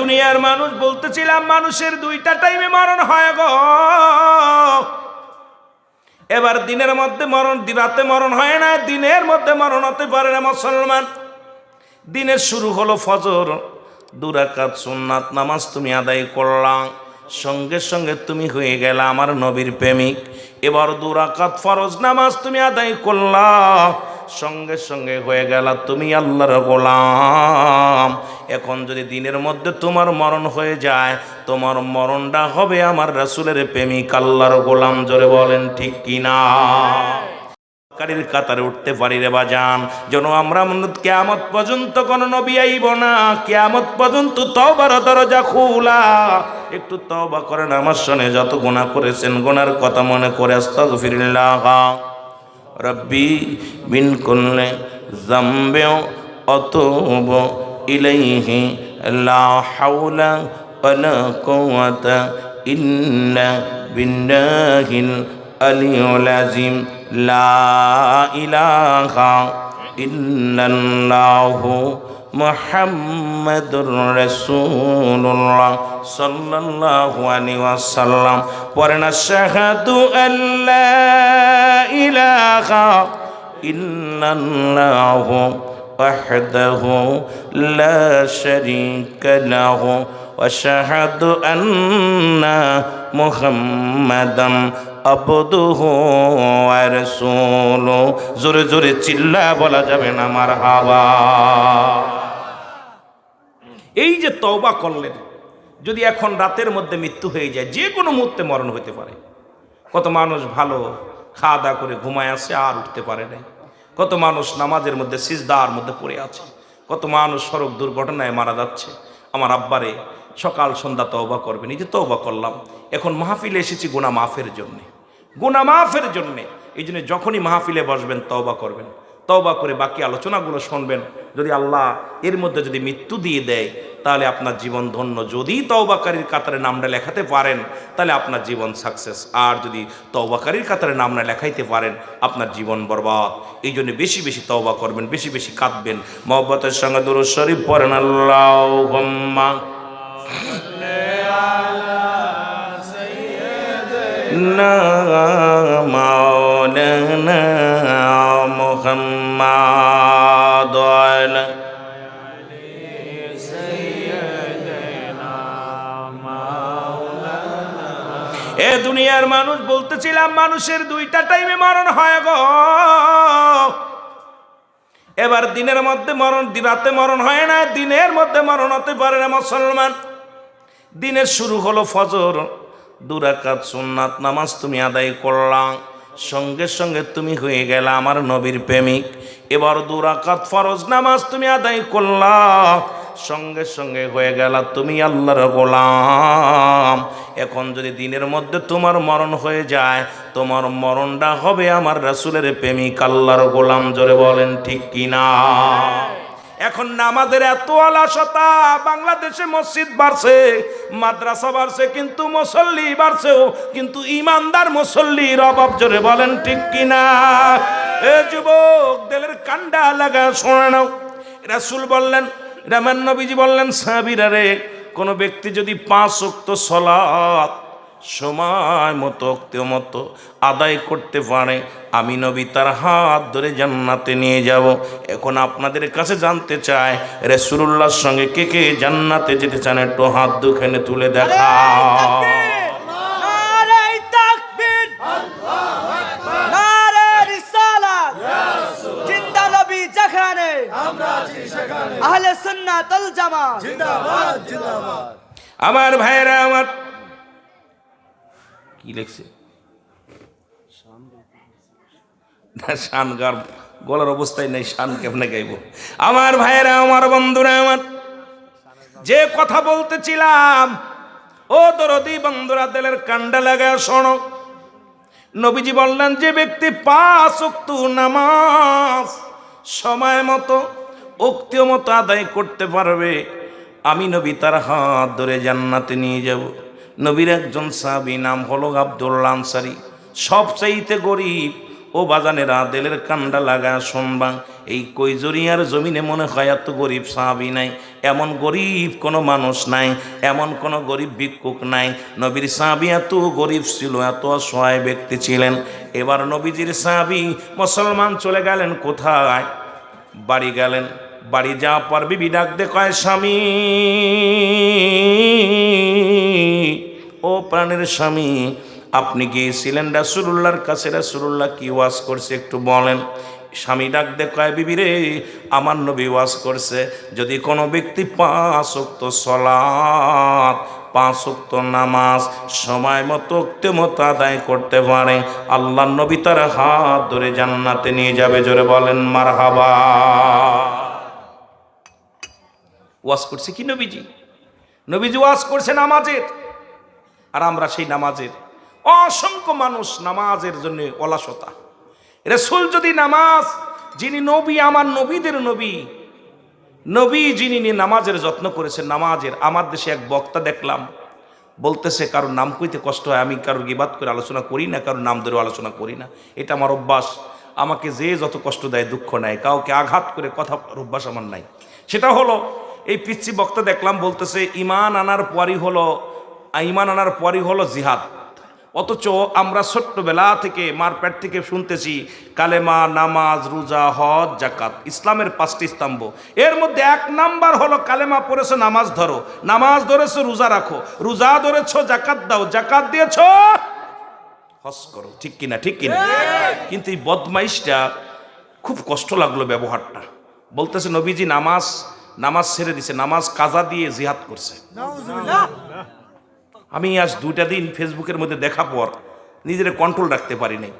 দুনিয়ার মানুষ বলতেছিলাম, মানুষের দুইটা টাইমে মরণ হয় গো। এবার দিনের মধ্যে মরণ, রাতে মরণ হয় না, দিনের মধ্যে মরণ হতে পারে না মুসলমান। দিনের শুরু হলো ফজর, দুরাকাত সুন্নাত, নামাজ তুমি আদায় করলাম সঙ্গে সঙ্গে তুমি হয়ে গেলে আমার নবীর প্রেমিক। এবার দুরাকাত ফরজ নামাজ তুমি আদায় করলা সঙ্গে সঙ্গে হয়ে গেল, তুমি আল্লাহর গোলাম। এখন যদি দিনের মধ্যে তোমার মরণ হয়ে যায়, তোমার মরণটা হবে আমার রাসুলের প্রেমিক আল্লাহর গোলাম। জোরে বলেন, ঠিক কিনা? কারির কাতারে উঠতে পারি রে বাজান। যেন আমরা কেয়ামত পর্যন্ত কোন নবী আইব না। কেয়ামত পর্যন্ত তবার দরজা খোলা। একটু তবা করেন, আমার সনে যত গুণা করেছেন, গুনার কথা মনে করে, আস্তাগফিরুল্লাহ। রব্বি বিন কুল্লে জাম্বে অতব ইলাইহি লা হাওলা ওয়ালা কুওয়াতা ইল্লা বিল্লাহিল আলিয়ুল আযীম। লা ইলাহা ইল্লাল্লাহু মুহাম্মাদুর রাসূলুল্লাহ সাল্লাল্লাহু আলাইহি ওয়াসাল্লাম পরে না শাহাদু আল্লা ইলাহা ইল্লাল্লাহু وحده لا شريك له واشهد ان محمدا عبده ورسوله জোরে জোরে চিল্লা বলা যাবে না আমার হাওয়া এই যে তওবা করলেন, যদি এখন রাতের মধ্যে মৃত্যু হয়ে যায়, যে কোনো মুহূর্তে মরণ হতে পারে। কত মানুষ ভালো খাওয়া দাওয়া করে ঘুমায় আসে আর উঠতে পারে না কত মানুষ নামাজের মধ্যে, সিজদার মধ্যে পড়ে আছে। কত মানুষ সড়ক দুর্ঘটনায় মারা যাচ্ছে। আমার আব্বারে সকাল সন্ধ্যা তওবা করবেন, এই যে তওবা করলাম। এখন মাহফিলে এসেছি গুনা মাফের জন্যে। গুনা মাফের জন্যে, এই জন্য যখনই মাহফিলে বসবেন, তওবা করবেন। তওবা করে বাকি আলোচনাগুলো শুনবেন। যদি আল্লাহ এর মধ্যে যদি মৃত্যু দিয়ে দেয়, তাহলে আপনার জীবন ধন্য। যদি তওবাকারীর কাতারে নামটা লেখাতে পারেন, তাহলে আপনার জীবন সাকসেস। আর যদি তওবাকারীর কাতারে নামটা লেখাইতে পারেন, আপনার জীবন বরবাদ। এই জন্য বেশি বেশি তওবা করবেন, বেশি বেশি কাঁদবেন। মহব্বতের সঙ্গে দুরুদ শরীফ পড়েন আল্লাহ মাওলানা মোহাম্মদ এ দুনিয়ার মানুষ, বলতেছিলাম মানুষের দুইটা টাইমে মরণ হয় গো। এবার দিনের মধ্যে মরণ রাতে মরণ হয় না, দিনের মধ্যে মরণ হতে পারে না মুসলমান। দিনের শুরু হলো ফজর। দুরাকাত, সুন্নাত, নামাজ তুমি আদায় করলাম। সঙ্গে সঙ্গে তুমি হয়ে গেলে আমার নবীর প্রেমিক। এবার দুরাকাত ফরজ নামাজ তুমি আদায় করলা। সঙ্গে সঙ্গে হয়ে গেল তুমি আল্লাহর গোলাম। এখন যদি দিনের মধ্যে তোমার মরণ হয়ে যায়, তোমার মরণটা হবে আমার রাসুলের প্রেমিক আল্লাহর গোলাম। জোরে বলেন ঠিক কিনা? এখন নামাজের এত আলাসতা, বাংলাদেশে মসজিদ বাড়ছে, মাদ্রাসা বাড়ছে, কিন্তু মুসল্লি বাড়ছেও, কিন্তু ইমানদার মুসল্লির অভাব, জোরে বলেন ঠিক কিনা? এ যুবক, দেলের কান্ডা লাগা, শোনে নাও। রাসুল বললেন রামান নবীজি বললেন, সাহাবিরা রে, কোনো ব্যক্তি যদি পাঁচ উক্ত সলাৎ সময় মতো অক্ত মতো আদায় করতে পারে। আমি নবী তার হাত ধরে জান্নাতে নিয়ে যাব। এখন আপনাদের কাছে জানতে চায় রেসুল্লাহর সঙ্গে কে কে জান্নাতে যেতে চান? একটু হাত দুখানে তুলে দেখা। নারে তাকবীর। নারে রিসালাত। জিন্দা নবী যেখানে। আহলে সুন্নাত ওয়াল জামাত। আমার ভাইয়েরা আমার কি লিখছে? শান গার গলার অবস্থায় নেই, শান কেমনে গাইব? আমার ভাইয়েরা, আমার বন্ধুরা, আমার যে কথা বলতেছিলাম, ও দরদি বন্ধুরা, দিলের কান্ডা লাগা, শোনো। নবীজি বললেন, যে ব্যক্তি পাঁচ উক্ত নামাজ সময় মতো উক্তিয় মতো আদায় করতে পারবে, আমি নবী তার হাত ধরে জান্নাতে নিয়ে যাব। নবীর একজন সাহাবি, নাম হলো আব্দুল্লা আনসারি। সব চাইতে গরিব, ও বাজানেরা দেলের কান্ডা লাগা শুনবা। এই কৈজরিয়ার জমিনে মনে হয় এত গরিব সাহাবি নাই। এমন গরিব কোনো মানুষ নাই, এমন কোনো গরিব ভিক্ষুক নাই। নবীর সাহাবি এত গরিব ছিল, এত অসহায় ব্যক্তি ছিলেন। এবার নবীজির সাহাবি মুসলমান চলে গেলেন কোথায়? বাড়ি গেলেন। বাড়ি যাওয়ার পর বিবি ডাক দে কয় স্বামী! ও প্রাণের স্বামী, আপনি গিয়েছিলেন রাসুল্লাহর কাছে? রাসুল্লাহ কি ওয়াজ করছে একটু বলেন। স্বামী ডাক দে কয়, বিবি রে, আমার নবী ওয়াজ করছে। যদি কোনো ব্যক্তি পাঁচ উক্ত সলাৎ পাঁচ উক্ত নামাজ সময় মতো মতো আদায় করতে পারে আল্লাহ নবী তার হাত ধরে জান্নাতে নিয়ে যাবে। জোরে বলেন মার হাবা ওয়াজ করছে কি নবীজি? নবীজি ওয়াজ করছে নামাজের। আর আমরা সেই নামাজের অসংখ্য মানুষ নামাজের জন্য অলসতা। রসুল যদি নামাজ, যিনি নবী, আমার নবীদের নবী নবী যিনি নিয়ে নামাজের যত্ন করেছেন, নামাজের, আমার দেশে এক বক্তা দেখলাম, বলতেছে, কারোর নাম কইতে কষ্ট হয়, আমি কারোর গিবাদ করে আলোচনা করি না, কারোর নাম ধরে আলোচনা করি না। এটা আমার অভ্যাস। আমাকে যে যত কষ্ট দেয়, দুঃখ নেয়, কাউকে আঘাত করে কথা অভ্যাস আমার নাই। সেটা হলো, এই পিচ্ছি বক্তা দেখলাম, বলতেছে ইমান আনার পরই হলো ইমান আনার পরই হলো জিহাদ। অথচ আমরা ছোট্টবেলা থেকে মারপ্যাট থেকে শুনতেছি, কালেমা, নামাজ, রোজা, হজ জাকাত ইসলামের পাঁচটি স্তম্ভ। এর মধ্যে এক নাম্বার হলো কালেমা পড়েছো, নামাজ ধরো। নামাজ ধরেছো, রোজা রাখো। রোজা ধরেছ জাকাত দাও। জাকাত দিয়েছ, হজ করো। ঠিক কিনা ঠিক কিনা? কিন্তু এই বদমাইশটা খুব কষ্ট লাগল ব্যবহারটা। বলতেছে, নবীজি নামাজ নামাজ ছেড়ে দিছে, নামাজ কাজা দিয়ে জিহাদ করছে। আমি আজ দুইটা দিন ফেসবুকের মধ্যে দেখা পর নিজের কন্ট্রোল রাখতে পারি নাই।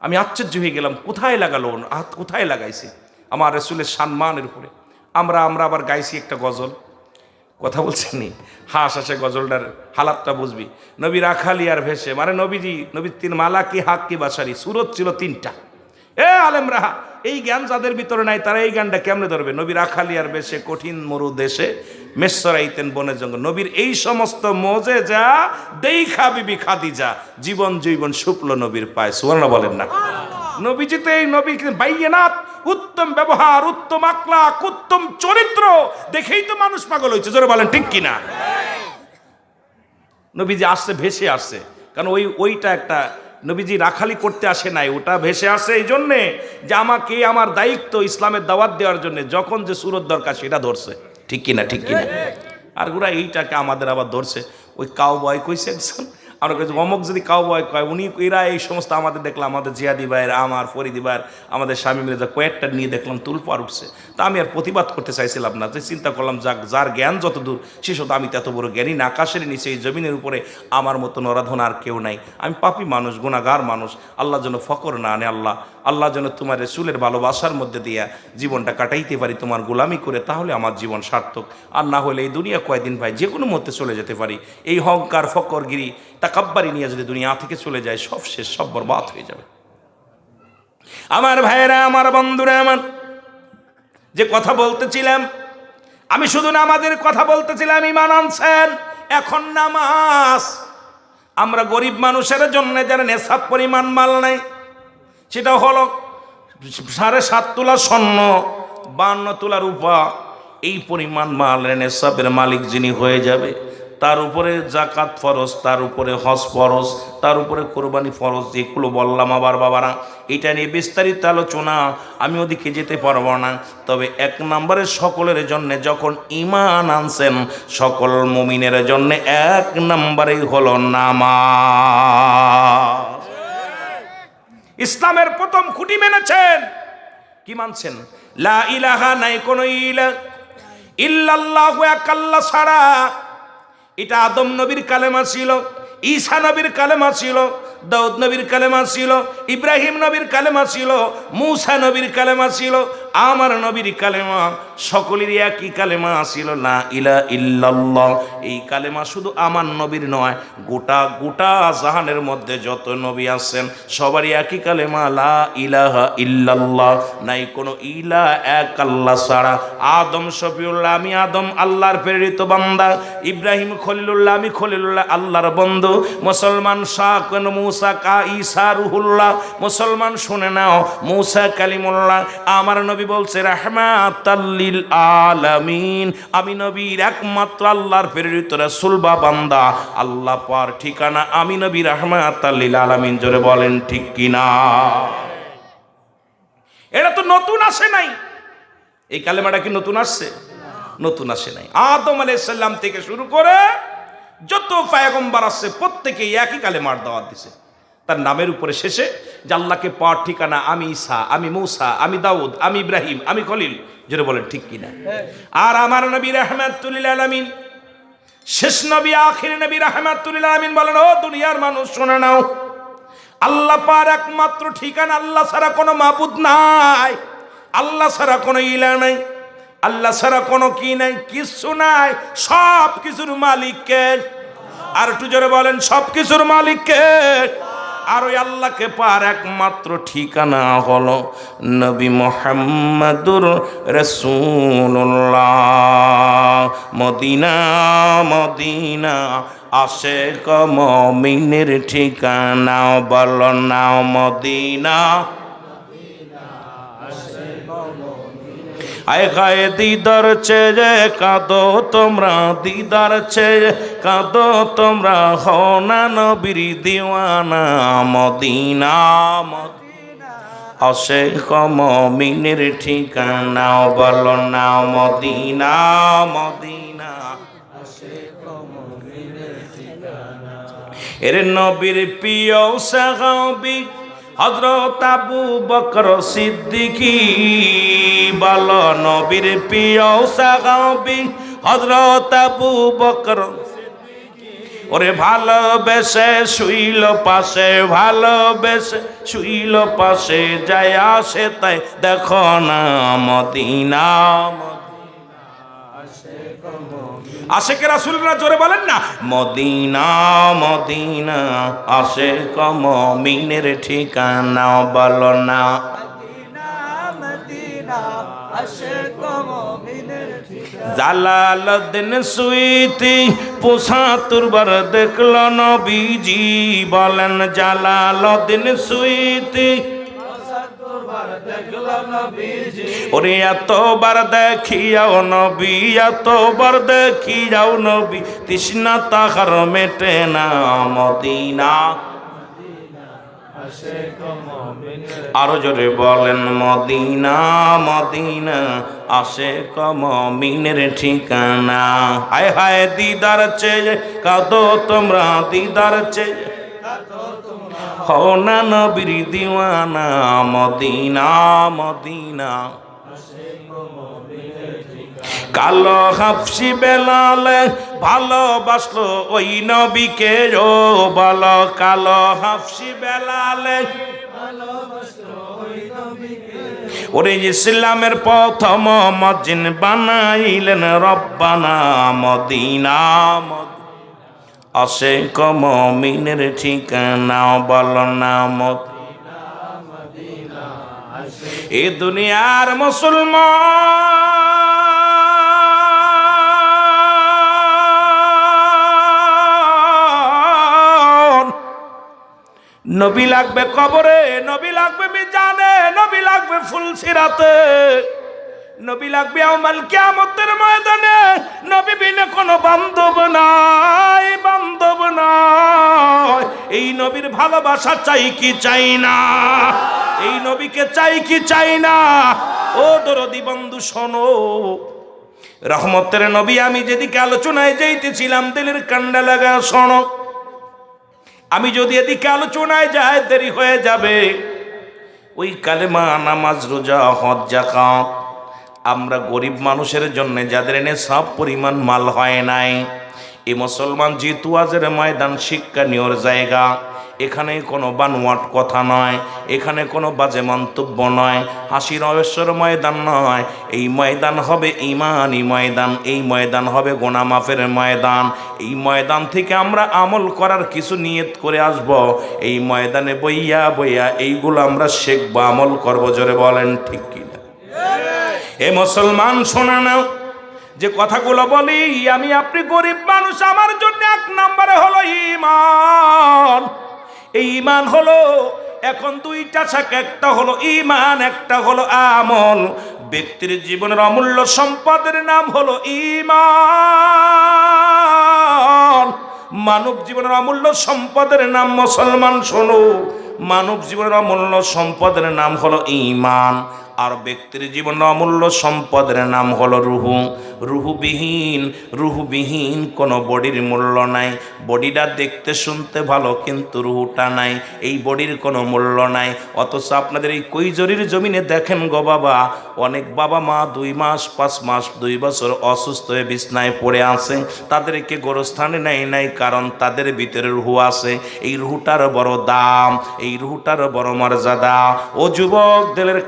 আমি আশ্চর্য হয়ে গেলাম, কোথায় লাগালো হাত কোথায় লাগাইছে? আমার রসুলের সম্মানের উপরে। আমরা আমরা আবার গাইছি একটা গজল। কথা বলছেন নি? হাস আসে গজলটার হালাতটা বুঝবি। নবী রাখালি আর ভেসে মানে নবীজি, নবীর তিন মালা কি হাক কি বাসারি, সুরত ছিল তিনটা। এ আলেম রাহা এই জ্ঞান যাদের ভিতরে নাই তারা এই জ্ঞানটা কেমনে ধরবে? নবী রাখালি আর বেশে কঠিন মরু দেশে মেসরাইতেন বনের জঙ্গল। নবীর এই সমস্ত মজে যা দেখা বিবি খাদিজা জীবন জীবন শুক্ল নবীর পায়। সুবর্ণ বলেন না। নবীজি তো এই নবী বাইয়েনাথ উত্তম ব্যবহার উত্তম আকলাক উত্তম চরিত্র দেখেই তো মানুষ পাগল হয়েছে। জোরে বলেন ঠিক কিনা? নবীজি আসছে ভেসে আসছে। কারণ ওই ওইটা একটা নবীজি রাখালি করতে আসে নাই, ওটা ভেসে আসে এই জন্যে যে আমাকে আমার দায়িত্ব ইসলামের দাওয়াত দেওয়ার জন্য যখন যে সুরত দরকার সেটা ধরছে। ঠিক কিনা ঠিক কিনা? আর গুড়া এইটাকে আমাদের আবার ধরছে। ওই কাউ বয় কইছে একজন? আমরা কাছে অমক যদি কাউ বয় কয়, উনি এরা এই সমস্ত আমাদের দেখলাম, আমাদের জিয়াদি ভাইয়ের, আমার ফরিদি ভাইয়ের, আমাদের স্বামী যা কয়েকটা নিয়ে দেখলাম তুলপার উঠছে। তা আমি আর প্রতিবাদ করতে চাইছিলাম না, যে চিন্তা করলাম, যাক, যার জ্ঞান যত দূর, সে শত আমি তত বড় জ্ঞানী না, আকাশের নিচে, এই জমিনের উপরে আমার মতো নরাধন আর কেউ নাই। আমি পাপি মানুষ গুণাগার মানুষ, আল্লাহ যেন ফকর না আনে, আল্লাহ আল্লাহ যেন তোমার রসুলের ভালোবাসার মধ্যে দিয়া জীবনটা কাটাইতে পারি, তোমার গোলামি করে, তাহলে আমার জীবন সার্থক। আর না হলে এই দুনিয়া কয়দিন ভাই যে কোনো মধ্যে চলে যেতে পারি। এই হংকার ফকরগিরি তাকাব্বারি নিয়ে যদি দুনিয়া থেকে চলে যায়, সব শেষ, সব বরবাদ হয়ে যাবে। আমার ভাইয়েরা, আমার বন্ধুরা, আমার যে কথা বলতেছিলাম, আমি শুধু নামাজের কথা বলতেছিলাম, ইমান আনছেন, এখন নামাজ। আমরা গরিব মানুষের জন্য যারা নেশাব পরিমাণ মাল নাই, সেটা হলো সাড়ে সাত তোলা স্বর্ণ, বান্ন তোলা রূপা এই পরিমাণ মাল নেশাবের মালিক যিনি হয়ে যাবে তার উপরে জাকাত ফরজ, তার উপরে হজ ফরজ, তার উপরে কোরবানি ফরজ, যেগুলো বললাম আবার বাবারা। এটা নিয়ে বিস্তারিত আলোচনা আমি ওদিকে যেতে পারব না। তবে এক নম্বরে সকলের জন্য যখন ইমান আনছেন, সকল মুমিনের জন্য এক নম্বরেই হলো নামা ইসলামের প্রথম খুঁটি মেনেছেন। কি মানছেন? লা ইলাহা নাই, কোনো ইলা ইল্লাল্লাহু এক আল্লাহ ছাড়া এটা আদম নবীর কালেমা ছিল ঈসা নবীর কালেমা ছিল দাউদ নবীর কালেমা ছিল, ইব্রাহিম নবীর কালেমা ছিল, মুসা নবীর কালেমা ছিল, আমার নবীর কালেমা, সকলেরই একই কালেমা ছিল না ইলা ইল্লাল্লাহ। এই কালেমা শুধু আমার নবীর নয়, গোটা গোটা জাহানের মধ্যে যত নবী আছেন, সবারই একই কালেমা, লা ইলাহা ইল্লাল্লাহ। নাই কোনো ইলা এক আল্লাহ ছাড়া। আদম শফিউল্লাহ, আমি আদম আল্লাহর প্রেরিত বান্দা। ইব্রাহিম খলিলুল্লাহ, আমি খলিলুল্লাহ আল্লাহর বন্ধু। মুসলমান শাহ, কেন মুসা কা ঈসা রুহুল্লাহ, মুসলমান শুনে নাও, মুসা কালিমুল্লাহ, আমার নবী বলছে রাহমাতাল্লিল আলামিন। আমি নবীর একমাত্র আল্লাহর প্রেরিত রাসূল বা বান্দা। আল্লাহ পার ঠিকানা আমি নবী রাহমাতাল্লিল আলামিন, জোরে বলেন ঠিক কিনা? এটা তো নতুন আসে নাই। এই কালেমাটা কি নতুন আসছে? নতুন আসে নাই। আদম আলাইসাল্লাম থেকে শুরু করে যত পায়গম্বার আসছে প্রত্যেকেই একই কালেমার দাওয়াত দিছে। তার নামের উপরে শেষে, যে আল্লাহকে পাওয়ার ঠিকানা, আমি ঈসা, আমি মৌসা, আমি দাউদ, আমি ইব্রাহিম, আমি খলিল, যেটা বলেন ঠিক কিনা। আর আমার নবী রহমাতুল্লিল আলমিন, শেষ নবী, আখির নবী রহমাতুল্লিল আলমিন বলেন, ও দুনিয়ার মানুষ, শোনে নাও। আল্লাহ পার একমাত্র ঠিকানা, আল্লাহ ছাড়া কোনো মাবুদ নাই। আল্লাহ ছাড়া কোনো ইলা নাই। আল্লাহ ছাড়া কোনো কি নাই কিছু নাই, সব কিছুর মালিককে আর একটু জোরে বলেন, সব কিছুর মালিককে আর ওই আল্লাহকে পার একমাত্র ঠিকানা হলো নবী মোহাম্মদুর রসুল্লাহ মদিনা মদিনা, আশেক মমিনের ঠিকানা বল না মদিনা। আয় গায়ে দিদার চেয়ে কাঁদো তোমরা দিদার চেয়ে কাঁদো তোমরা হও না নবীর দিওয়ানা মদিনা মদিনা। অশেখ মমিনের ঠিকানা বল না মদিনা মদিনা। এর নবীর প্রিয় সাহাবি হজরত আবু বকর সিদ্দিকি বল নবীর প্রিয় সাহাবি হজরত আবু বকর ওরে ভালোবেসে শুইল পাশে, ভালোবেসে শুইল পাশে, যায় আসে তাই দেখো না মদিনা আশেকে রাসুলরা জোরে বলেন না মদিনা মদিনা আশেক মমিনের ঠিকানা বলো না। জালালউদ্দিন সুইতি পোষাতুরবার দেখল নবীজি বলেন জালালউদ্দিন সুইতি ওরে এতবার দেখিয়াও নবী, এতবার দেখিয়াও নবী, তৃষ্ণা তাহার মেটে না মদিনা। আরও জোরে বলেন, মদিনা মদিনা আসে কমিনের ঠিকানা। হায় হায় দিদার চেয়ে, কাদো তোমরা দিদার চেয়ে। না নবীর দিওয়ানা, মদিনা মদিনা। কালো হাফসি বেলালে ভালোবাসলো ওই নবীকে ও বলো, কালো হাফসি বেলালে। ওরে ইসলামের প্রথম মজিন বানাইলেন রব্বানা, মদিনা মদিনা। অশেক মমিনের ঠিকানা বল না মত। এ দুনিয়ার মুসলমান। নবী লাগবে কবরে, নবী লাগবে মিজানে, নবী লাগবে ফুলসিরাতে। নবী লাগবে আমাল কিয়ামতের ময়দানে। নবী বিনে কোনো বান্ধব নাই বান্ধব নাই। এই নবীর ভালোবাসা চাই কি চাই না? এই নবীকে চাই কি চাই না? ও দরদি বন্ধু, শোনো। রহমতের নবী, আমি যেদিকে আলোচনায় যাইতেছিলাম, দিলের কান্ডা লাগা, শোনো। আমি যদি এদিকে আলোচনায় যাই, দেরি হয়ে যাবে। ওই কালেমা, নামাজ, রোজা, হজ জাকাত আমরা গরিব মানুষের জন্য যাদের এনে সব পরিমাণ মাল হয় নাই। এই মুসলমান যেহেতু আজের ময়দান শিক্ষা নেওয়ার জায়গা, এখানে কোনো বানোয়াট কথা নয়, এখানে কোনো বাজে মন্তব্য নয়, হাসির অবসর ময়দান নয়, এই ময়দান হবে ইমানই ময়দান, এই ময়দান হবে গোনা মাফের ময়দান, এই ময়দান থেকে আমরা আমল করার কিছু নিয়ত করে আসব, এই ময়দানে বইয়া বইয়া এইগুলো আমরা শেখবো, আমল করব, জোরে বলেন ঠিক কিনা। এ মুসলমান, শোনা নাও। যে কথাগুলো বলি, আমি আপনি গরিব মানুষ, আমার জন্য এক নম্বরে হলো ইমান এই ইমান হলো, এখন দুইটা শাখা একটা হলো ইমান একটা হলো আমল। ব্যক্তির জীবনের অমূল্য সম্পদের নাম হলো ইমান মানব জীবনের অমূল্য সম্পদের নাম মুসলমান, শোনো। মানব জীবনের অমূল্য সম্পদের নাম হলো ইমান আর ব্যক্তির জীবন অমূল্য সম্পদের নাম হলো রুহু। রুহুবিহীন রুহুবিহীন কোনো বডির মূল্য নাই। বডিটা দেখতে শুনতে ভালো কিন্তু রুহুটা নাই। এই বডির কোনো মূল্য নাই। অথচ আপনাদের এই কৈজরির জমিনে দেখেন গো বাবা, অনেক বাবা মা দুই মাস, পাঁচ মাস, দুই বছর অসুস্থ হয়ে বিছনায় পড়ে আছে। তাদেরকে গোরস্থানে নেয় নাই কারণ তাদের ভিতরে রুহু আছে। এই রুহুটার বড় দাম, এই রুহুটার বড় মর্যাদা। ও যুবক, দিলের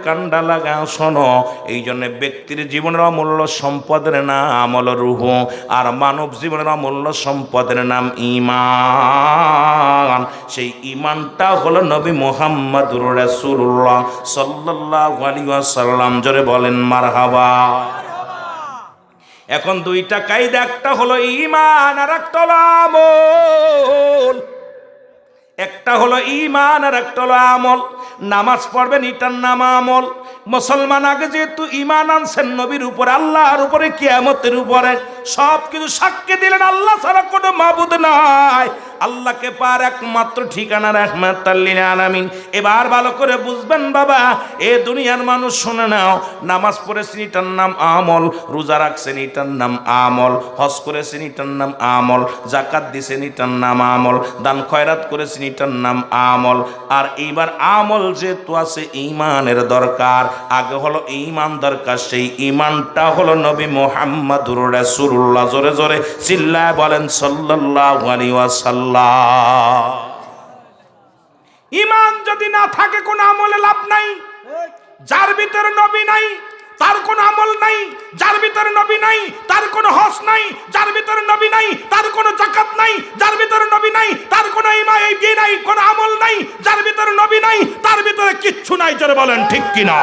লাগা শোনো। এই জন্য ব্যক্তির জীবনের অমূল্য সম্পদের নাম হলো রুহু, আর মানব জীবনের অমূল্য সম্পদের নাম ইমান সেই ইমানটা হলো নবী মোহাম্মদুর রাসূলুল্লাহ সাল্লাল্লাহু আলাইহি ওয়াসাল্লাম। জোরে বলেন, মারহাবা। এখন দুইটা কায়দা, একটা হলো ইমান আর একটা হলো আমল। একটা হলো ইমান আর একটা হলো আমল। নামাজ পড়বেন, এটার নাম আমল। মুসলমান আগে যেহেতু ইমান আনছেন, নবীর উপরে, আল্লাহর উপরে কিয়ামতের উপরে। সব কিছু সাক্ষী দিলেন, আল্লাহ ছাড়া কোনো মাবুদ নাই। আল্লাহকে পার একমাত্র ঠিকানা রহমাত আলামিন। এবার ভালো করে বুঝবেন বাবা, এ দুনিয়ার মানুষ শুনে নাও, নামাজ পড়েছেন এটার নাম আমল, রোজা রাখছেন এটার নাম আমল, হজ করেছেন এটার নাম আমল জাকাত দিছেন এটার নাম আমল, দান খয়রাত করেছেন এটার নাম আমল। আর এইবার আমল যেহেতু আছে ইমানের দরকার, আগে হলো ইমান দরকার, সেই ইমানটা হলো নবী মোহাম্মদুর রাসূলুল্লাহ জোরে জোরে চিল্লায় বলেন ইমান যদি না থাকে, কোনো আমলে লাভ নাই। যার ভিতরে নবী নাই, তার কোন আমল নাই। যার ভিতরে নবী নাই, তার কোন হস নাই। যার ভিতরে নবী নাই, তার কোনো জাকাত নাই। যার ভিতরে নবী নাই, তার কোনো নাই, কোন আমল নাই। যার ভিতরে নবী নাই, তার ভিতরে কিচ্ছু নাই, জোরে বলেন, ঠিক কিনা?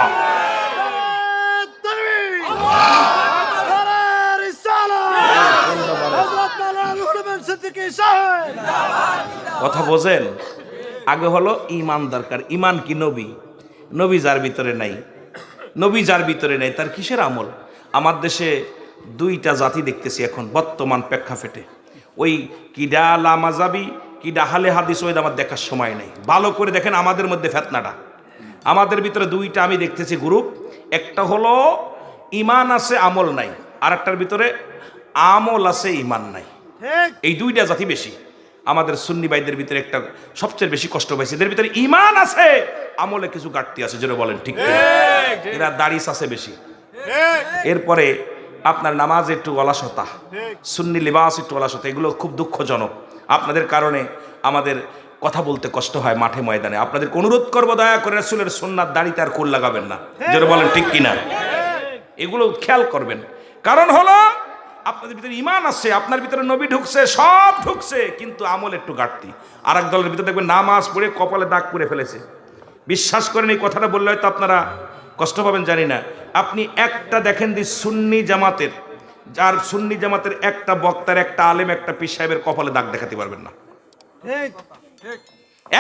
কথা বোঝেন? আগে হলো ইমান দরকার। ইমান কি নবী? নবী যার ভিতরে নাই। নবী যার ভিতরে নাই, তার কিসের আমল? আমার দেশে দুইটা জাতি দেখতেছি এখন, বর্তমান প্রেক্ষাপটে। ওই কিডা লামাজাবি কিডা হালে হাদিস ওই আমার দেখার সময় নেই। ভালো করে দেখেন আমাদের মধ্যে ফেতনাটা। আমাদের ভিতরে দুইটা আমি দেখতেছি গ্রুপ। একটা হলো ইমান আছে আমল নাই। আর একটার ভিতরে আমল আছে ইমান নাই। এই দুইটা জাতি বেশি। আমাদের সুন্নি ভাইদের ভিতরে একটা সবচেয়ে বেশি কষ্ট পাইছে। এদের ভিতরে ইমান আছে আমলে কিছু ঘাটতি আছে যেটা বলেন ঠিক এরা দাড়িস আছে বেশি। এরপরে আপনার নামাজ একটু অলসতা সুন্নি লিবাস একটু অলসতা এগুলো খুব দুঃখজনক। আপনাদের কারণে আমাদের কথা বলতে কষ্ট হয় মাঠে ময়দানে। আপনাদেরকে অনুরোধ করব দয়া করে রাসূলের সুন্নাত দাড়িতে আর কোল লাগাবেন না। যেটা বলেন ঠিক কিনা? এগুলো খেয়াল করবেন। কারণ হলো আপনাদের ভিতরে ইমান আছে আপনার ভিতরে নবী ঢুকছে সব ঢুকছে কিন্তু আমল একটু ঘাটতি। আর এক দলের ভিতরে দেখবেন নামাজ পড়ে কপালে দাগ করে ফেলেছে। বিশ্বাস করেন এই কথাটা বললে হয়তো আপনারা কষ্ট পাবেন জানি না। আপনি একটা দেখেন দি সুন্নি জামাতের যার সুন্নি জামাতের একটা বক্তার একটা আলেম একটা পীর সাহেবের কপালে দাগ দেখাতে পারবেন না।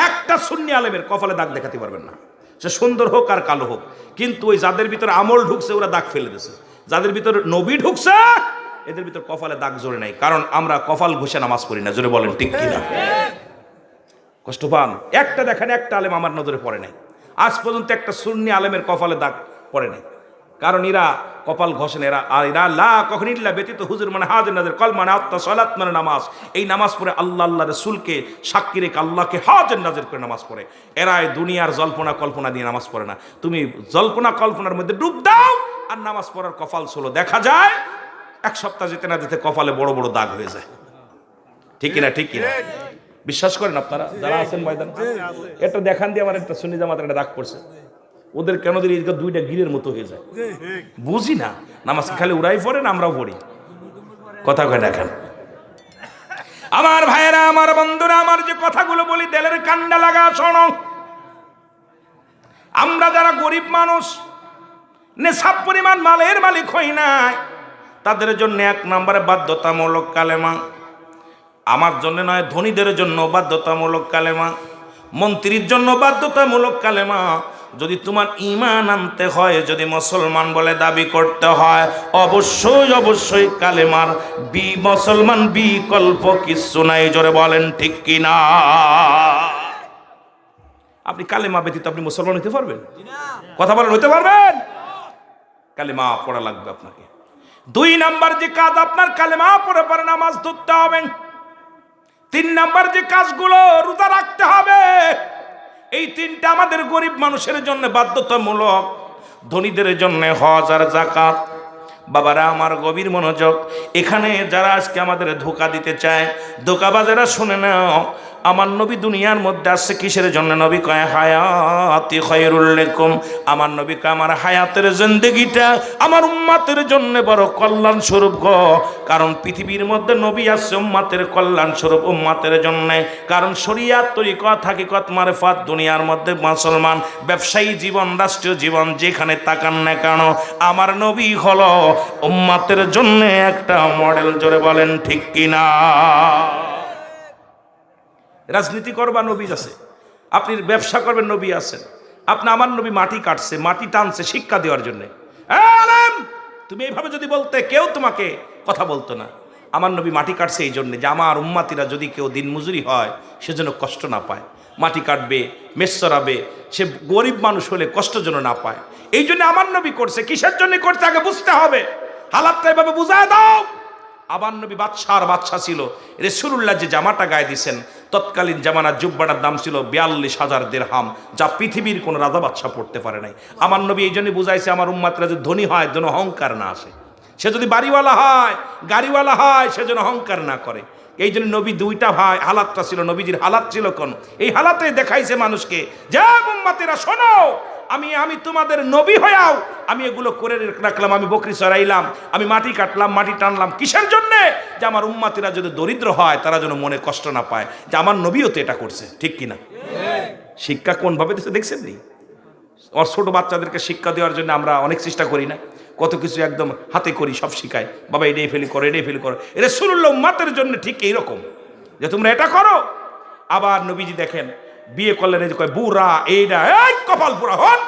একটা সুন্নি আলেমের কপালে দাগ দেখাতে পারবেন না। সে সুন্দর হোক আর কালো হোক কিন্তু ওই যাদের ভিতরে আমল ঢুকছে ওরা দাগ ফেলে দিছে যাদের ভিতরে নবী ঢুকছে এদের ভিতর কপালে দাগ জোরে নাই। কারণ আমরা কপাল ঘষে নামাজ পড়ি না, জোরে বলেন ঠিক কিনা? কষ্ট পান? একটা দেখেন, একটা আলেম আমার নজরে পড়ে নাই। আজ পর্যন্ত একটা সুন্নি আলেমের কপালে দাগ পড়ে নাই। কারণ এরা কপাল ঘষেন এরা আর এরা লা কখন ইল্লা ব্যতীত হুজুর মানে হাজির নাজের কল মানে আত্মা সলাত মানে নামাজ। এই নামাজ পড়ে আল্লাহ আল্লাহ রসুলকে সাক্ষী রেখে আল্লাহকে হাজির নাজের করে নামাজ পড়ে। এরা দুনিয়ার জল্পনা কল্পনা দিয়ে নামাজ পড়ে না। তুমি জল্পনা কল্পনার মধ্যে ডুব দাও আর নামাজ পড়ার কপাল ষোলো। দেখা যায় এক সপ্তাহ যেতে না যেতে কপালে বড় বড় দাগ হয়ে যায়। ঠিক কিনা ঠিক কিনা? বিশ্বাস করেন আপনারা, যারা আছেন ময়দান? এটা দেখান দিয়ে আমার একটা সুন্নি জামাতের একটা দাগ পড়ছে। ওদের কেন দিলে এদিকে দুইটা গিরের মতো হয়ে যায়? বুঝি না। নামাজ খালি উড়াই পড়েন, আমরাও পড়ি? কথা কয় দেখেন আমার ভাইয়েরা, আমার বন্ধুরা, আমার যে কথাগুলো বলি, দেলের কান্ডা লাগা, শোনো। আমরা যারা গরিব মানুষ, নেশাব পরিমাণ মালের মালিক হই নাই। তাদের জন্য এক নম্বরে বাধ্যতামূলক কালেমা। আমার জন্য নয় ধনীদের জন্য বাধ্যতামূলক কালেমা। মন্ত্রীর জন্য বাধ্যতামূলক কালেমা। যদি তোমার ইমান আনতে হয় যদি মুসলমান বলে দাবি করতে হয় অবশ্যই অবশ্যই কালেমার বি মুসলমান বিকল্প কিছু নাই জোরে বলেন ঠিক কিনা আপনি কালেমা ব্যতীত আপনি মুসলমান হতে পারবেন? কথা বলেন হইতে পারবেন? কালেমা পড়া লাগবে আপনাকে। দুই নাম্বার যে কাজ আপনার কালেমা পড়ে পরে নামাজ ধরতে হবে। তিন নাম্বার যে কাজগুলো রোজা রাখতে হবে। এই তিনটা আমাদের গরিব মানুষের জন্য বাধ্যতামূলক। ধনীদের জন্য হজ আর জাকাত বাবারা, আমার গভীর মনোযোগ। এখানে যারা আজকে আমাদের ধোকা দিতে চায়, ধোকাবাজেরা শুনে নাও। আমার নবী দুনিয়ার মধ্যে আসছে কিসের জন্য? নবী কয়, হায়াতি খয়রুল্লেকুম আমার নবী কয়, আমার হায়াতের জিন্দগিটা আমার উম্মাতের জন্য বড় কল্যাণ স্বরূপ গ। কারণ পৃথিবীর মধ্যে নবী আসছে উম্মাতের কল্যাণ স্বরূপ উম্মাতের জন্য। কারণ শরিয়াত তরিকত হাকিকত মারেফাত, দুনিয়ার মধ্যে মুসলমান, ব্যবসায়ী জীবন, রাষ্ট্রীয় জীবন, যেখানে তাকান না কেন, আমার নবী হলো উম্মাতের জন্য একটা মডেল, জোরে বলেন, ঠিক কিনা? রাজনীতি করবা, নবী আছে। আপনি ব্যবসা করবেন, নবী আছেন। আপনি আমার নবী মাটি কাটছে, মাটি টানছে শিক্ষা দেওয়ার জন্য। তুমি এইভাবে যদি বলতে, কেউ তোমাকে কথা বলতো না। আমার নবী মাটি কাটছে এই জন্যে যে আমার উম্মাতিরা যদি কেউ দিন মজুরি হয় সেজন্য কষ্ট না পায়। মাটি কাটবে মেষ সে গরিব মানুষ হলে কষ্ট যেন না পায়। এই জন্য আমার নবী করছে, কিসের জন্য করছে আগে বুঝতে হবে। হালাতটা এভাবে বুঝায় দাও। আবার নবী বাদশার বাদশা ছিল। রেসুল্লাহ যে জামাটা গায়ে দিছেন তৎকালীন জামানার জুব্বাটার দাম ছিল বিয়াল্লিশ হাজার দেড়হাম, যা পৃথিবীর কোনো রাজা বাচ্চা পড়তে পারে নাই। আমার নবী এই জন্যই বুঝাইছে, আমার উম্মাতরা যে ধনী হয়, যেন অহংকার না আসে। সে যদি বাড়িওয়ালা হয়, গাড়িওয়ালা হয়, সে যেন অহংকার না করে। এই জন্য নবী দুইটা ভাই, হালাতটা ছিল, নবীজির হালাত ছিল কোন? এই হালাতে দেখাইছে মানুষকে, যা উম্মাতেরা শোনো আমি আমি তোমাদের নবী হয়াও আমি এগুলো করে রাখলাম, আমি বকরি চড়াইলাম আমি মাটি কাটলাম, মাটি টানলাম। কিসের জন্যে? যে আমার উম্মাতিরা যদি দরিদ্র হয়, তারা যেন মনে কষ্ট না পায়। যে আমার নবীও তো এটা করছে, ঠিক কিনা? শিক্ষা কোনভাবে দিচ্ছে দেখছেন নি? ওর ছোট বাচ্চাদেরকে শিক্ষা দেওয়ার জন্য আমরা অনেক চেষ্টা করি না। কত কিছু একদম হাতে করি, সব শিখাই। বাবা, এটাই ফেলি করো, এটাই ফেলি করো। এটা সুরুল্লাহ উম্মাতের জন্য ঠিক এইরকম। যে তোমরা এটা করো। আবার নবীজি দেখেন বিয়ে করলেন এই যে কয়, বুড়া এইটা এই কপাল পুরা হন।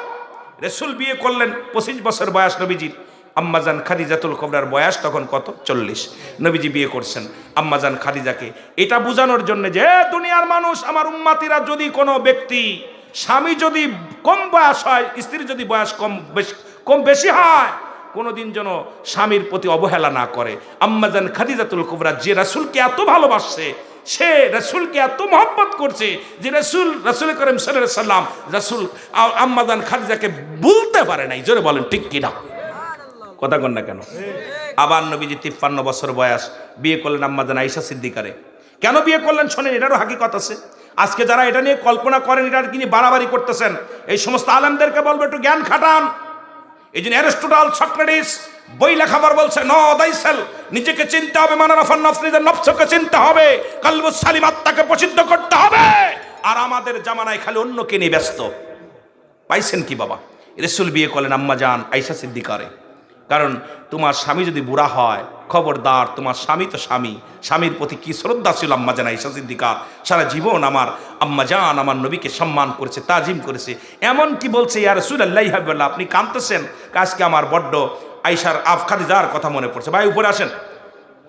রেসুল বিয়ে করলেন পঁচিশ বছর বয়স নবীজির। আম্মাজান খাদিজাতুল কবরার বয়স তখন কত? চল্লিশ। নবীজি বিয়ে করছেন। আম্মাজান খাদিজাকে এটা বোঝানোর জন্য যে দুনিয়ার মানুষ, আমার উম্মাতিরা যদি কোনো ব্যক্তি, স্বামী যদি কম বয়স হয় স্ত্রীর যদি বয়স কম বেশি কম বেশি হয়, কোনোদিন যেন স্বামীর প্রতি অবহেলা না করে। আম্মাজান খাদিজাতুল কুবরা যে রাসুলকে এত ভালোবাসছে সে রসুলকে এত মহব্বত করছে যে রসুল রসুল করিম সাল্লাম রসুল আম্মাদান খাদিজাকে বলতে পারে নাই। জোরে বলেন ঠিক কিনা? কথা কন না কেন? আবার নবীজি তিপ্পান্ন বছর বয়স বিয়ে করলেন আম্মাদান আইসা সিদ্দিকারে। কেন বিয়ে করলেন শোনেন এটারও হাকিকত আছে। আজকে যারা এটা নিয়ে কল্পনা করেন এটা কিনে বাড়াবাড়ি করতেছেন এই সমস্ত আলেমদেরকে বলব একটু জ্ঞান খাটান। এই জন্য অ্যারিস্টোটল সক্রেটিস বই লেখাবার বলছে, ন নিজেকে চিনতে হবে মানে নফস, নিজের নফসকে চিনতে হবে কালবুস সালিম আত্মাকে প্রসিদ্ধ করতে হবে। আর আমাদের জামানায় খালি অন্যকে নিয়ে ব্যস্ত? পাইছেন কি বাবা? রেসুল বিয়ে করলেন আম্মা যান আইসা সিদ্দিকারে। কারণ তোমার স্বামী যদি বুড়া হয়, খবরদার, তোমার স্বামী তো স্বামী। স্বামীর প্রতি কি শ্রদ্ধা ছিল আম্মা জান আইসা সিদ্দিকার? সারা জীবন আমার আম্মা জান আমার নবীকে সম্মান করেছে, তাজিম করেছে। এমন কি বলছে ইয়ার সুলাল্লাহ হাবিবাল্লাহ আপনি কাঁদতেছেন আজকে আমার বড্ড আইসার আফখাদি যার কথা মনে পড়ছে। ভাই, উপরে আসেন।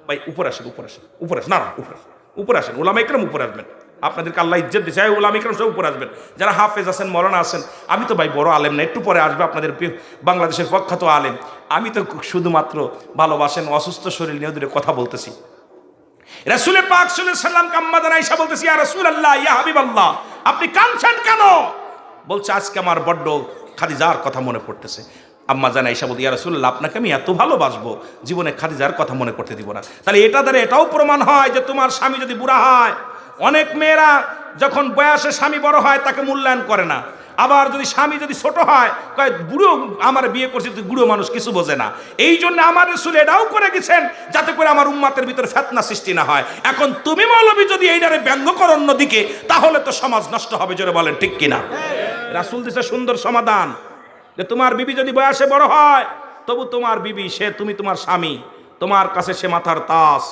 ভাই, উপরে আসেন উপরে আসেন উপরে আসেন। না না উপরে উপরে আসেন। ওলামা ইকরাম উপরে আসবেন। আপনাদেরকে আল্লাহ ইজ্জত দিচ্ছে ওলামা ইকরাম সব উপরে আসবেন। যারা হাফেজ আছেন মরনা আছেন, আমি তো ভাই বড় আলেম না, একটু পরে আসবে আপনাদের বাংলাদেশের প্রখ্যাত আলেম। আমি তো শুধুমাত্র ভালোবাসেন, অসুস্থ শরীর নিয়ে দূরে কথা বলতেছি। রাসুলে পাক সাল্লাম কাম্মাদান আইসা বলতেছি, ইয়া রাসূল আল্লাহ ইয়া হাবিব আল্লাহ আপনি কাঁদছেন কেন? বলছে, আজকে আমার বড্ড খাদিজার কথা মনে পড়তেছে। আম্মা জানা ইসা বলতে ইয়া রাসূলুল্লাহ আপনাকে আমি এত ভালোবাসবো জীবনে খাদিজার কথা মনে করতে দিব না। তাহলে এটা দ্বারা এটাও প্রমাণ হয় যে তোমার স্বামী যদি বুড়া হয় অনেক মেয়েরা যখন বয়সে স্বামী বড় হয় তাকে মূল্যায়ন করে না। আবার যদি স্বামী যদি ছোট হয় কয় বুড়ো আমার বিয়ে করছি তুই বুড়ো মানুষ কিছু বোঝে না। এই জন্য আমার রসুল এটাও করে গেছেন যাতে করে আমার উম্মাতের ভিতরে ফেতনা সৃষ্টি না হয়। এখন তুমি মৌলবী যদি এইটারে ব্যঙ্গ করো অন্যদিকে তাহলে তো সমাজ নষ্ট হবে জোরে বলেন ঠিক কিনা? রাসুল দিছে সুন্দর সমাধান। যে তোমার বিবি যদি বয়সে বড় হয়, তবু তোমার বিবি সে, তুমি তোমার স্বামী। তোমার কাছে সে মাথার তাস।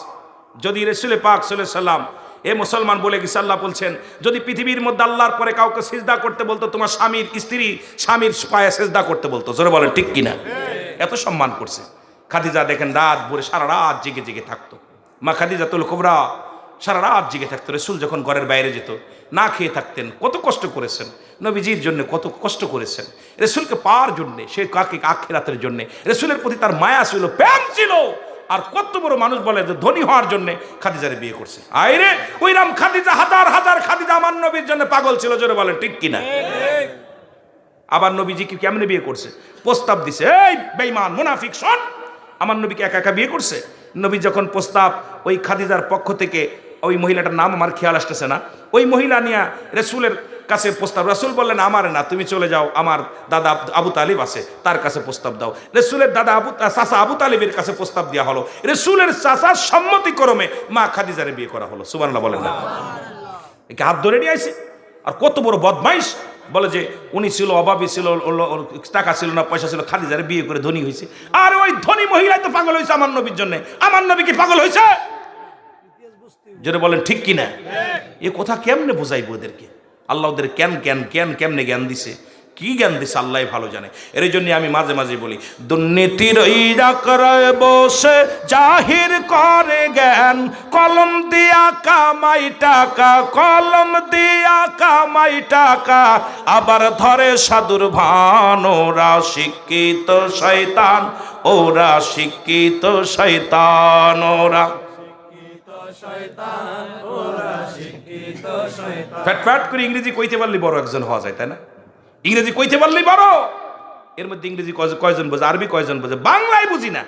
যদি রেসুলে পাক সাল্লাম এ মুসলমান বলে গেছে, আল্লাহ বলছেন, যদি পৃথিবীর মধ্যে আল্লাহর পরে কাউকে সিজদা করতে বলতো, তোমার স্বামীর স্ত্রী স্বামীর পায়ে সিজদা করতে বলতো। জোরে বলেন, ঠিক কিনা? এত সম্মান করছে। খাদিজা দেখেন রাত ভরে সারা রাত জেগে জেগে থাকতো। মা খাদিজা তুল কোবরা সারা রাত জেগে থাকতো। রসুল যখন ঘরের বাইরে যেত না খেয়ে থাকতেন, কত কষ্ট করেছেন, নবীজির জন্য কত কষ্ট করেছেন, রসুলকে পাওয়ার জন্যে, সে কাকে আখেরাতের জন্যে, রসুলের প্রতি তার মায়া ছিল, প্রেম ছিল, আর কত বড় মানুষ বলে যে ধনী হওয়ার জন্য খাদিজারে বিয়ে করছে। আইরে ওই রাম খাদিজা, হাজার হাজার খাদিজা আমার নবীর জন্য পাগল ছিল, জোরে বলেন, ঠিক কিনা? আবার নবীজি কি কেমনে বিয়ে করছে? প্রস্তাব দিছে, এই বেঈমান, মুনাফিক, শোন, আমার নবীকে একা একা বিয়ে করছে? নবী যখন প্রস্তাব ওই খাদিজার পক্ষ থেকে ওই মহিলাটার নাম আমার খেয়াল আসতেছে না। ওই মহিলা নিয়ে রসুলের কাছে প্রস্তাব, রসুল বললেন, আমার না, তুমি চলে যাও, আমার দাদা আবু তালিব আছে, তার কাছে প্রস্তাব দাও। রসুলের দাদা আবু চাষা আবু তালিবের কাছে প্রস্তাব দেওয়া হলো। রসুলের চাষার সম্মতিক্রমে মা খাদিজারে বিয়ে করা হলো। সুবানাল্লাহ বলেন না। একে হাত ধরে নিয়ে আইছে? আর কত বড় বদমাইশ! বলে যে উনি ছিল, অভাবী ছিল টাকা ছিল না, পয়সা ছিল, খাদিজারে বিয়ে করে ধনী হয়েছে আর ওই ধনী মহিলাই তো পাগল হয়েছে আমার নবীর জন্য। আমার নবী কি পাগল হয়েছে যেটা বলেন, ঠিক কিনা? এ কথা কেমনে বোঝাইবো ওদেরকে আল্লাহ ওদের কেন জ্ঞান কেন কেমনে জ্ঞান দিছে? কি জ্ঞান দিছে? আল্লাহ ভালো জানে। এর জন্য আমি মাঝে মাঝে বলি, দুর্নীতির বসে জাহির করে জ্ঞান। কলম দিয়া কামাই টাকা, কলম দিয়া কামাই টাকা। আবার ধরে সাধুর ভান, ওরা শিক্ষিত শয়তান, ওরা শিক্ষিত শয়তান, ওরা ফ্যাট করে ইংরেজি কইতে পারলে বড় একজন হওয়া যায়, তাই না? ইংরেজি কইতে পারলেই বড়? এর মধ্যে ইংরেজি কয়- কয়জন বোঝে? আরবি কয়জন বোঝে? বাংলায় বুঝি না।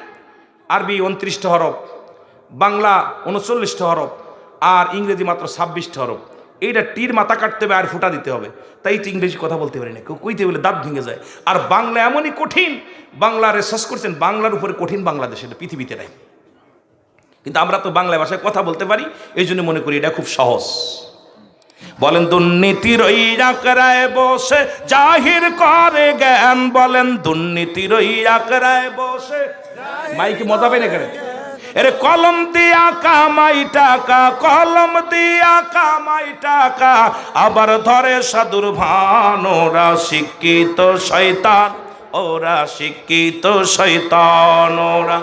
আরবি উনত্রিশটা হরফ, বাংলা উনচল্লিশটা হরফ, আর ইংরেজি মাত্র ছাব্বিশটা হরফ। এইটা টির মাথা কাটতে হবে আর ফুটা দিতে হবে। তাই তো ইংরেজি কথা বলতে পারি না। কেউ কইতে বলে দাঁত ভেঙে যায়। আর বাংলা এমনই কঠিন বাংলা রিসার্চ করছেন, বাংলার উপরে কঠিন বাংলাদেশ, এটা পৃথিবীতে নাই। কিন্তু আমরা তো বাংলা ভাষায় কথা বলতে পারি, এই জন্য মনে করি এটা খুব সহজ। বলেন দুর্নীতির আকরায় বসে, জাহির করে জ্ঞান। বলেন দুর্নীতির ওই আকরায় বসে মাইকে মজা পাই না কেন কলম দিয়া কামাই টাকা, কলম দিয়া কামাই টাকা, আবার ধরে সাধুর ভান, ওরা শিক্ষিত শয়তান, ওরা শিক্ষিত শয়তান, ওরা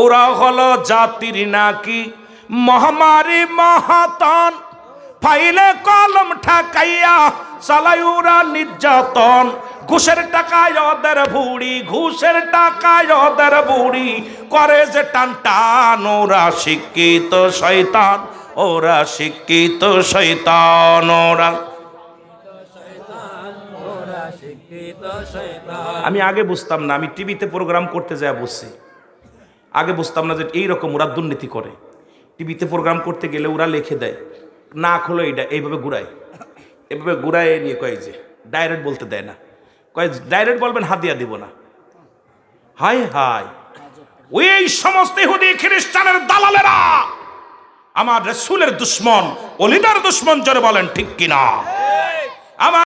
ওরা হলো জাতির নাকি মহামারী মহাতন। ফাইলে কলম ঠাকাইয়া চালাইউরা নির্যাতন। ঘুষের টাকায় ওদের ভুড়ি, ঘুষের টাকায় ওদের ভুড়ি। করে যে টান টান, ওরা শিক্ষিত শয়তান, ওরা শিক্ষিত শয়তান, ওরা। আমি আগে বুঝতাম না, আমি টিভিতে প্রোগ্রাম করতে যায় বুঝছি। আগে বুঝতাম না যে এইরকম ওরা দুর্নীতি করে। টিভিতে প্রোগ্রাম করতে গেলে ওরা লিখে দেয়, না খোলো এইটা এইভাবে ঘুরায়। এভাবে ঘুরায় নিয়ে কয় যে ডাইরেক্ট বলতে দেয় না। কয় ডাইরেক্ট বলবেন, হাদিয়া দিব না। হাই হাই ওই সমস্ত ইহুদি খ্রিস্টানের দালালেরা আমার রসুলের দুশ্মন অলিদার দুশ্মন জোরে বলেন, ঠিক কিনা? আমার